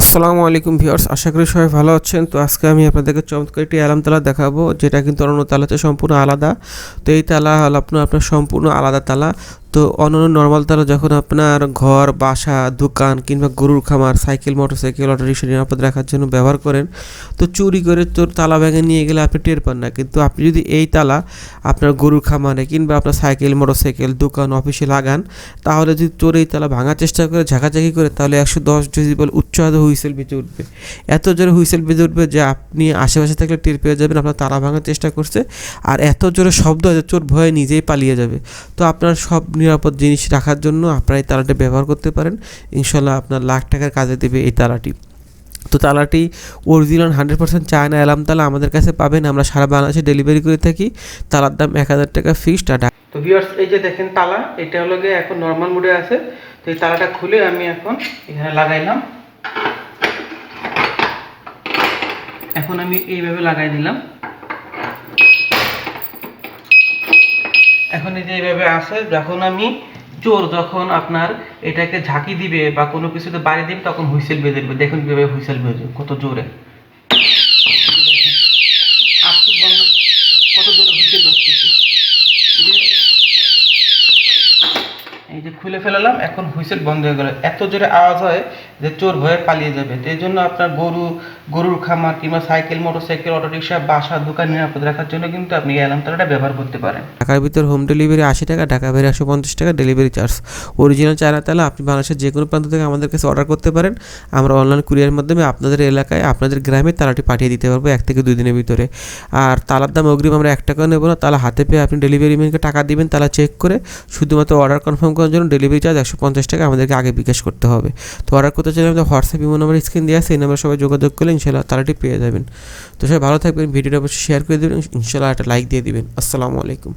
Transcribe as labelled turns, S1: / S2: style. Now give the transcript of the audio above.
S1: আসসালামু আলাইকুম ভিউয়ার্স, আশা করি সবাই ভালো আছেন। তো আজকে আমি আপনাদেরকে চমৎকার একটি অ্যালাম তালা দেখাবো, যেটা কিন্তু অন্য তালাতে সম্পূর্ণ আলাদা। তো এই তালা হল আপনার আপনার সম্পূর্ণ আলাদা তালা। তো অন্যান্য নর্মাল তালা যখন আপনার ঘর, বাসা, দোকান কিংবা গরুর খামার সাইকেল মোটরসাইকেল অটো রিক্সা নিরাপদ রাখার জন্য ব্যবহার করেন, তো চুরি করে তোর তালা ভেঙে নিয়ে গেলে আপনি টের পান না। কিন্তু আপনি যদি এই তালা আপনার গরুর খামারে কিংবা আপনার সাইকেল মোটরসাইকেল দোকান অফিসে লাগান, তাহলে যদি চোর এই তালা ভাঙার চেষ্টা করে, ঝাঁকাঝাঁকি করে, তাহলে একশো দশ ডেসিবল উচ্চাদ হুইসেল বেঁচে উঠবে। এত জোরে হুইসেল বেঁচে উঠবে যে আপনি আশেপাশে থাকলে টের পেয়ে যাবেন, আপনার তালা ভাঙার চেষ্টা করছে, আর এত জোরে শব্দ যে চোর ভয়ে নিজেই পালিয়ে যাবে। তো আপনার সব নিরাপদ জিনিস রাখার জন্য আপনারা এই তালাটি ব্যবহার করতে পারেন। ইনশাল্লাহ আপনার লাখ টাকার কাজে দেবে এই তালাটি। তো তালাটি original hundred percent China alarm তালা আমাদের কাছে পাবেন। আমরা সারা বাংলাদেশে ডেলিভারি করে থাকি। তালার দাম এক হাজার টাকা ফিক্সড আর তো ভিউয়ার্স এই যে দেখেন তালা, এটা হলো গিয়ে এখন নর্মাল মোডে আছে। তো এই তালাটা খুলে আমি এখন এখানে লাগাইলাম। এখন আমি এইভাবে লাগাই দিলাম। এখন এভাবে আসে, যখন আমি চোর যখন আপনার এটাকে ঝাঁকি দিবে বা কোনো কিছুতে বাড়ি দিবে, তখন হুইসেল দেবে। দেখুন কীভাবে হুইসেল বেজে কত জোরে আজকে বন্ধ কত জোরে হুইসেল বাজতেছে এই যে- এই যে খুলে ফেলালাম, এখন হুইসেল বন্ধ হয়ে গেল। এত জোরে আওয়াজ হয় যে চোর ভয়ে পালিয়ে যাবে। তো এই জন্য আপনার গরু, গরুর খামার কিংবা সাইকেল, মোটরসাইকেল অটো রিক্সা বাসা, দোকান নিরাপদ রাখার জন্য কিন্তু আপনি অ্যালার্ম তালাটা ব্যবহার করতে পারেন। ঢাকার ভিতর হোম ডেলিভারি আশি টাকা, ঢাকা বাইরে একশো পঞ্চাশ টাকা ডেলিভারি চার্জ। অরিজিনাল চায়না তালা আপনি বাংলাদেশের যে কোনো প্রান্ত থেকে আমাদের কাছে অর্ডার করতে পারেন। আমরা অনলাইন কুরিয়ার মাধ্যমে আপনাদের এলাকায়, আপনাদের গ্রামে তালাটি পাঠিয়ে দিতে পারব এক থেকে দুই দিনের ভিতরে। আর তালার দাম অগ্রিম আমরা এক টাকাও নেব না তালা হাতে পেয়ে আপনি ডেলিভারি ম্যানকে টাকা দিবেন তালা চেক করে শুধুমাত্র অর্ডার কনফার্ম করার জন্য ডেলিভারি চার্জ একশো পঞ্চাশ টাকা আমাদেরকে আগে বিকাশ করতে হবে। তো অর্ডার করতে চাইলে আমাদের হোয়াটসঅ্যাপ ইমো নাম্বার স্ক্রিন দেওয়া আছে, এই নাম্বার সবাই যোগাযোগ করলে ইনশাল্লাহ তারাটি পেয়ে যাবেন। তো সবাই ভালো থাকবেন, ভিডিওটা অবশ্যই শেয়ার করে দেবেন ইনশাল্লাহ একটা লাইক দিয়ে দেবেন। আসসালামু আলাইকুম।